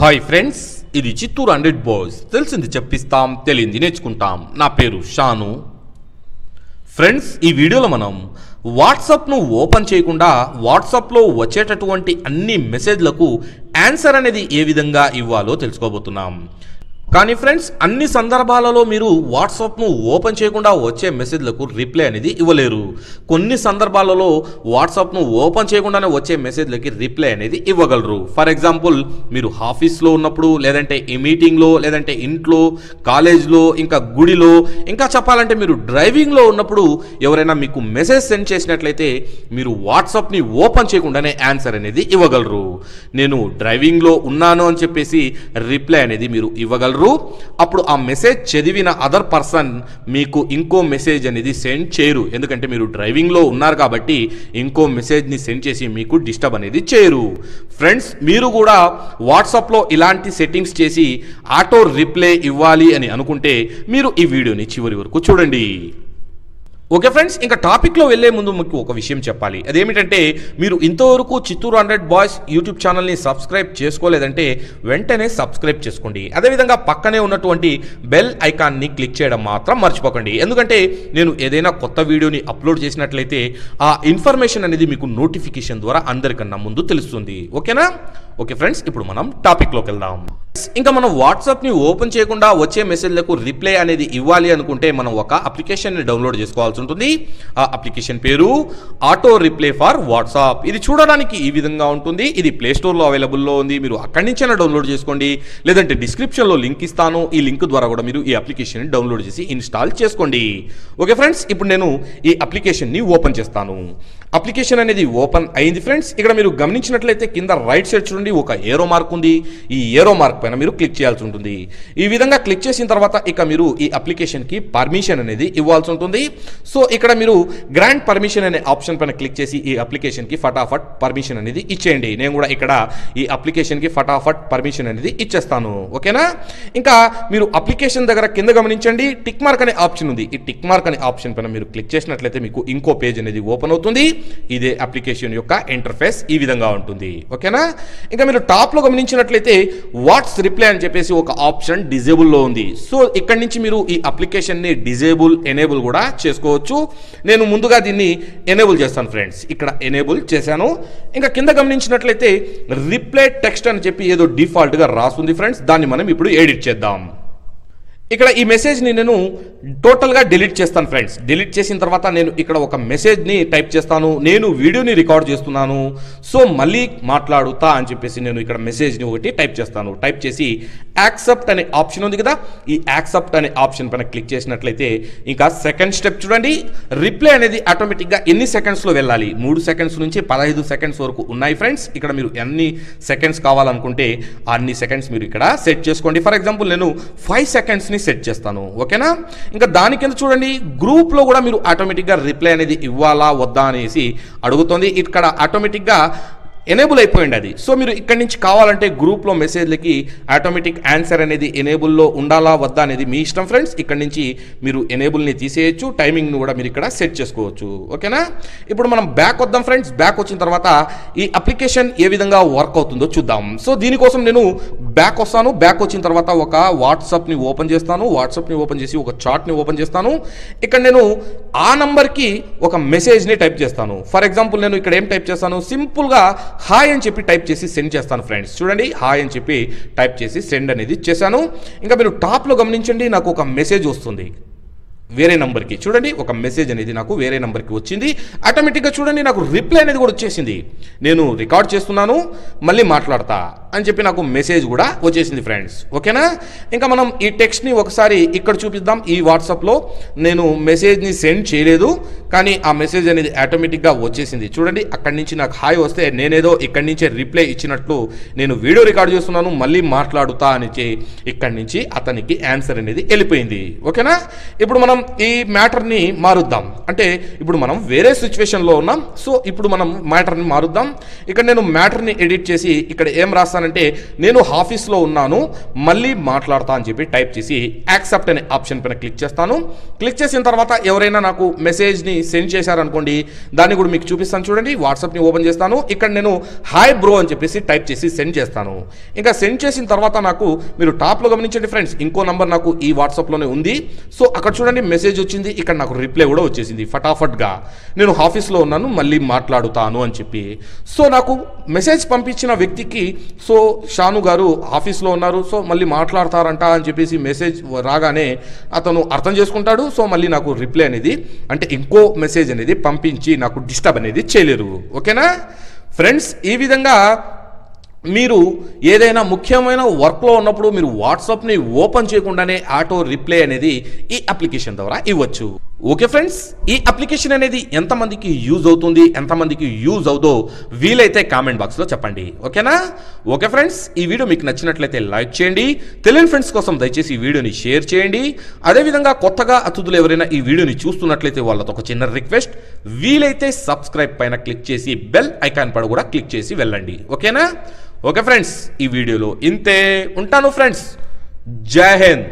Hi friends ఇది Chittoor hundred boys తెలిసింది చెప్పిస్తాం తెలియంది నేర్చుకుంటాం. నా పేరు షాను. ఫ్రెండ్స్ ఈ వీడియోలో మనం వాట్సాప్ను ఓపెన్ చేయకుండా వాట్సాప్లో వచ్చేటటువంటి అన్ని మెసేజ్లకు ఆన్సర్ అనేది ఏ విధంగా ఇవ్వాలో తెలుసుకోబోతున్నాం. కానీ ఫ్రెండ్స్ అన్ని సందర్భాలలో మీరు వాట్సాప్ను ఓపెన్ చేయకుండా వచ్చే మెసేజ్లకు రిప్లై అనేది ఇవ్వలేరు. కొన్ని సందర్భాలలో వాట్సాప్ను ఓపెన్ చేయకుండానే వచ్చే మెసేజ్లకి రిప్లై అనేది ఇవ్వగలరు. ఫర్ ఎగ్జాంపుల్ మీరు ఆఫీస్లో ఉన్నప్పుడు లేదంటే ఈ మీటింగ్లో లేదంటే ఇంట్లో కాలేజ్లో ఇంకా గుడిలో ఇంకా చెప్పాలంటే మీరు డ్రైవింగ్లో ఉన్నప్పుడు ఎవరైనా మీకు మెసేజ్ సెండ్ చేసినట్లయితే మీరు వాట్సాప్ని ఓపెన్ చేయకుండానే ఆన్సర్ అనేది ఇవ్వగలరు. నేను డ్రైవింగ్లో ఉన్నాను అని చెప్పేసి రిప్లై అనేది మీరు ఇవ్వగలరు. అప్పుడు ఆ మెసేజ్ చదివిన అదర్ పర్సన్ మీకు ఇంకో మెసేజ్ అనేది సెండ్ చేయరు. ఎందుకంటే మీరు డ్రైవింగ్లో ఉన్నారు కాబట్టి ఇంకో మెసేజ్ని సెండ్ చేసి మీకు డిస్టర్బ్ అనేది చేయరు. ఫ్రెండ్స్ మీరు కూడా వాట్సాప్లో ఇలాంటి సెట్టింగ్స్ చేసి ఆటో రిప్లై ఇవ్వాలి అని అనుకుంటే మీరు ఈ వీడియోని చివరి వరకు చూడండి. ఓకే ఫ్రెండ్స్ ఇంకా టాపిక్లో వెళ్ళే ముందు మీకు ఒక విషయం చెప్పాలి. అదేమిటంటే మీరు ఇంతవరకు చిత్తూరు హండ్రెడ్ బాయ్స్ యూట్యూబ్ ఛానల్ని సబ్స్క్రైబ్ చేసుకోలేదంటే వెంటనే సబ్స్క్రైబ్ చేసుకోండి. అదేవిధంగా పక్కనే ఉన్నటువంటి బెల్ ఐకాన్ని క్లిక్ చేయడం మాత్రం మర్చిపోకండి. ఎందుకంటే నేను ఏదైనా కొత్త వీడియోని అప్లోడ్ చేసినట్లయితే ఆ ఇన్ఫర్మేషన్ అనేది మీకు నోటిఫికేషన్ ద్వారా అందరికన్నా ముందు తెలుస్తుంది. ఓకేనా? ఓకే ఫ్రెండ్స్ ఇప్పుడు మనం టాపిక్లోకి వెళ్దాం. ఇంకా మనం వాట్సాప్ని ఓపెన్ చేయకుండా వచ్చే మెసేజ్లకు రిప్లై అనేది ఇవ్వాలి అనుకుంటే మనం ఒక అప్లికేషన్ని డౌన్లోడ్ చేసుకోవాల్సి ఉంటుంది. ఆ అప్లికేషన్ పేరు ఆటో రిప్లై ఫర్ వాట్సాప్. ఇది చూడడానికి ఈ విధంగా ఉంటుంది. ఇది ప్లే స్టోర్లో అవైలబుల్లో ఉంది. మీరు అక్కడి నుంచైనా డౌన్లోడ్ చేసుకోండి. లేదంటే డిస్క్రిప్షన్లో లింక్ ఇస్తాను. ఈ లింక్ ద్వారా కూడా మీరు ఈ అప్లికేషన్ డౌన్లోడ్ చేసి ఇన్స్టాల్ చేసుకోండి. ఓకే ఫ్రెండ్స్ ఇప్పుడు నేను ఈ అప్లికేషన్ని ఓపెన్ చేస్తాను. అప్లికేషన్ అనేది ఓపెన్ అయింది ఫ్రెండ్స్. ఇక్కడ మీరు గమనించినట్లయితే కింద రైట్ సైడ్ చూడండి. ఒక ఏరో మార్క్ ఉంది. ఈ ఏరో మార్క్ పైన మీరు క్లిక్ చేయాల్సి ఉంటుంది. ఈ విధంగా క్లిక్ చేసిన తర్వాత ఇక మీరు ఈ అప్లికేషన్కి పర్మిషన్ అనేది ఇవ్వాల్సి ఉంటుంది. సో ఇక్కడ మీరు గ్రాండ్ పర్మిషన్ అనే ఆప్షన్ పైన క్లిక్ చేసి ఈ అప్లికేషన్కి ఫటాఫట్ పర్మిషన్ అనేది ఇచ్చేయండి. నేను కూడా ఇక్కడ ఈ అప్లికేషన్కి ఫటాఫట్ పర్మిషన్ అనేది ఇచ్చేస్తాను. ఓకేనా? ఇంకా మీరు అప్లికేషన్ దగ్గర కింద గమనించండి. టిక్ మార్క్ అనే ఆప్షన్ ఉంది. ఈ టిక్ మార్క్ అనే ఆప్షన్ పైన మీరు క్లిక్ చేసినట్లయితే మీకు ఇంకో పేజ్ అనేది ఓపెన్ అవుతుంది. ఇదే అప్లికేషన్ యొక్క ఇంటర్ఫేస్ ఈ విధంగా ఉంటుంది. ఓకేనా? ఇంకా మీరు టాప్లో గమనించినట్లయితే వాట్స్ రిప్లై అని చెప్పేసి ఒక ఆప్షన్ డిజేబుల్లో ఉంది. సో ఇక్కడి నుంచి మీరు ఈ అప్లికేషన్ని డిజేబుల్ ఎనేబుల్ కూడా చేసుకోవచ్చు. నేను ముందుగా దీన్ని ఎనేబుల్ చేస్తాను ఫ్రెండ్స్. ఇక్కడ ఎనేబుల్ చేశాను. ఇంకా కింద గమనించినట్లయితే రిప్లై టెక్స్ట్ అని చెప్పి ఏదో డిఫాల్ట్గా రాస్తుంది ఫ్రెండ్స్. దాన్ని మనం ఇప్పుడు ఎడిట్ చేద్దాం. ఇక్కడ ఈ మెసేజ్ని నేను టోటల్గా డిలీట్ చేస్తాను ఫ్రెండ్స్ డిలీట్ చేసిన తర్వాత నేను ఇక్కడ ఒక మెసేజ్ని టైప్ చేస్తాను నేను వీడియోని రికార్డ్ చేస్తున్నాను సో మళ్ళీ మాట్లాడుతా అని చెప్పేసి నేను ఇక్కడ మెసేజ్ని ఒకటి టైప్ చేస్తాను. టైప్ చేసి యాక్సెప్ట్ అనే ఆప్షన్ ఉంది కదా ఈ యాక్సెప్ట్ అనే ఆప్షన్ పైన క్లిక్ చేసినట్లయితే ఇంకా సెకండ్ స్టెప్ చూడండి. రిప్లై అనేది ఆటోమేటిక్గా ఎన్ని సెకండ్స్లో వెళ్ళాలి? మూడు సెకండ్స్ నుంచి పదహైదు సెకండ్స్ వరకు ఉన్నాయి ఫ్రెండ్స్ ఇక్కడ మీరు ఎన్ని సెకండ్స్ కావాలనుకుంటే అన్ని సెకండ్స్ మీరు ఇక్కడ సెట్ చేసుకోండి. ఫర్ ఎగ్జాంపుల్ నేను ఫైవ్ సెకండ్స్ని సెట్ చేస్తాను. ఓకేనా? ఇంకా దాని కింద చూడండి గ్రూప్లో కూడా మీరు ఆటోమేటిక్గా రిప్లై అనేది ఇవ్వాలా వద్దా అనేసి అడుగుతుంది. ఇక్కడ ఆటోమేటిక్గా ఎనేబుల్ అయిపోయింది అది. సో మీరు ఇక్కడి నుంచి కావాలంటే గ్రూప్లో మెసేజ్లకి ఆటోమేటిక్ ఆన్సర్ అనేది ఎనేబుల్లో ఉండాలా వద్దా అనేది మీ ఇష్టం ఫ్రెండ్స్. ఇక్కడి నుంచి మీరు ఎనేబుల్ని తీసేయచ్చు. టైమింగ్ను కూడా మీరు ఇక్కడ సెట్ చేసుకోవచ్చు. ఓకేనా? ఇప్పుడు మనం బ్యాక్ వద్దాం ఫ్రెండ్స్. బ్యాక్ వచ్చిన తర్వాత ఈ అప్లికేషన్ ఏ విధంగా వర్క్ అవుతుందో చూద్దాం. సో దీనికోసం నేను బ్యాక్ వస్తాను. బ్యాక్ వచ్చిన తర్వాత ఒక వాట్సాప్ని ఓపెన్ చేస్తాను. వాట్సాప్ని ఓపెన్ చేసి ఒక చార్ట్ని ఓపెన్ చేస్తాను. ఇక్కడ నేను ఆ నంబర్కి ఒక మెసేజ్ని టైప్ చేస్తాను. ఫర్ ఎగ్జాంపుల్ నేను ఇక్కడ ఏం టైప్ చేస్తాను? సింపుల్గా హాయ్ అని చెప్పి టైప్ చేసి సెండ్ చేస్తాను ఫ్రెండ్స్. చూడండి హాయ్ అని చెప్పి టైప్ చేసి సెండ్ అనేది చేశాను ఇంకా మీరు టాప్లో గమనించండి నాకు ఒక మెసేజ్ వస్తుంది. వేరే నంబర్కి. చూడండి ఒక మెసేజ్ అనేది నాకు వేరే నంబర్కి వచ్చింది. ఆటోమేటిక్గా చూడండి నాకు రిప్లై అనేది కూడా వచ్చేసింది. నేను రికార్డ్ చేస్తున్నాను మళ్ళీ మాట్లాడతా అని చెప్పి నాకు మెసేజ్ కూడా వచ్చేసింది ఫ్రెండ్స్. ఓకేనా? ఇంకా మనం ఈ టెక్స్ట్ని ఒకసారి ఇక్కడ చూపిద్దాం. ఈ వాట్సాప్లో నేను మెసేజ్ని సెండ్ చేయలేదు. కానీ ఆ మెసేజ్ అనేది ఆటోమేటిక్గా వచ్చేసింది. చూడండి అక్కడి నుంచి నాకు హాయ్ వస్తే నేనేదో ఇక్కడి నుంచే రిప్లై ఇచ్చినట్లు నేను వీడియో రికార్డ్ చేస్తున్నాను మళ్ళీ మాట్లాడుతా అని ఇక్కడి నుంచి అతనికి ఆన్సర్ అనేది వెళ్ళిపోయింది. ఓకేనా? ఇప్పుడు మనం ఈ మ్యాటర్ని మారుద్దాం. అంటే ఇప్పుడు మనం వేరే సిచ్యువేషన్లో ఉన్నాం సో ఇప్పుడు మనం మ్యాటర్ని మారుద్దాం. ఇక్కడ నేను మ్యాటర్ని ఎడిట్ చేసి ఇక్కడ ఏం రాస్తానంటే నేను ఆఫీస్లో ఉన్నాను మళ్ళీ మాట్లాడతా అని చెప్పి టైప్ చేసి యాక్సెప్ట్ అనే ఆప్షన్ పైన క్లిక్ చేస్తాను. క్లిక్ చేసిన తర్వాత ఎవరైనా నాకు మెసేజ్ని సెండ్ చేశారనుకోండి దాన్ని కూడా మీకు చూపిస్తాను చూడండి వాట్సాప్ని ఓపెన్ చేస్తాను. ఇక్కడ నేను హాయ్ బ్రో అని చెప్పేసి టైప్ చేసి సెండ్ చేస్తాను. ఇంకా సెండ్ చేసిన తర్వాత నాకు మీరు టాప్లో గమనించండి ఫ్రెండ్స్ ఇంకో నంబర్ నాకు ఈ వాట్సాప్లోనే ఉంది. సో అక్కడ చూడండి మెసేజ్ వచ్చింది ఇక్కడ నాకు రిప్లై కూడా వచ్చేసింది ఫటాఫట్గా. నేను ఆఫీస్లో ఉన్నాను మళ్ళీ మాట్లాడుతాను అని చెప్పి. సో నాకు మెసేజ్ పంపించిన వ్యక్తికి సో షాను గారు ఆఫీస్లో ఉన్నారు సో మళ్ళీ మాట్లాడతారంట అని చెప్పేసి మెసేజ్ రాగానే అతను అర్థం చేసుకుంటాడు సో మళ్ళీ నాకు రిప్లై అనేది అంటే ఇంకో మెసేజ్ అనేది పంపించి నాకు డిస్టర్బ్ అనేది చేయలేరు. ఓకేనా? ఫ్రెండ్స్ ఈ విధంగా మీరు ఏదైనా ముఖ్యమైన వర్క్లో ఉన్నప్పుడు మీరు వాట్సాప్ని ఓపెన్ చేయకుండానే ఆటో రిప్లై అనేది ఈ అప్లికేషన్ ద్వారా ఇవ్వచ్చు. ఓకే ఫ్రెండ్స్ ఈ అప్లికేషన్ అనేది ఎంతమందికి యూజ్ అవుతుంది ఎంతమందికి యూజ్ అవుదో వీలైతే కామెంట్ బాక్స్లో చెప్పండి. ఓకేనా ఓకే ఫ్రెండ్స్ ఈ వీడియో మీకు నచ్చినట్లయితే లైక్ చేయండి. తెలియని ఫ్రెండ్స్ కోసం దయచేసి ఈ వీడియోని షేర్ చేయండి. అదేవిధంగా కొత్తగా అతిథులు ఎవరైనా ఈ వీడియోని చూస్తున్నట్లయితే వాళ్ళతో ఒక చిన్న రిక్వెస్ట్ వీలైతే సబ్స్క్రైబ్ పైన క్లిక్ చేసి బెల్ ఐకాన్ పడ కూడా క్లిక్ చేసి వెళ్ళండి. ఓకేనా ఓకే ఫ్రెండ్స్ ఈ వీడియోలో ఇంతే. ఉంటాను ఫ్రెండ్స్ జై హింద్.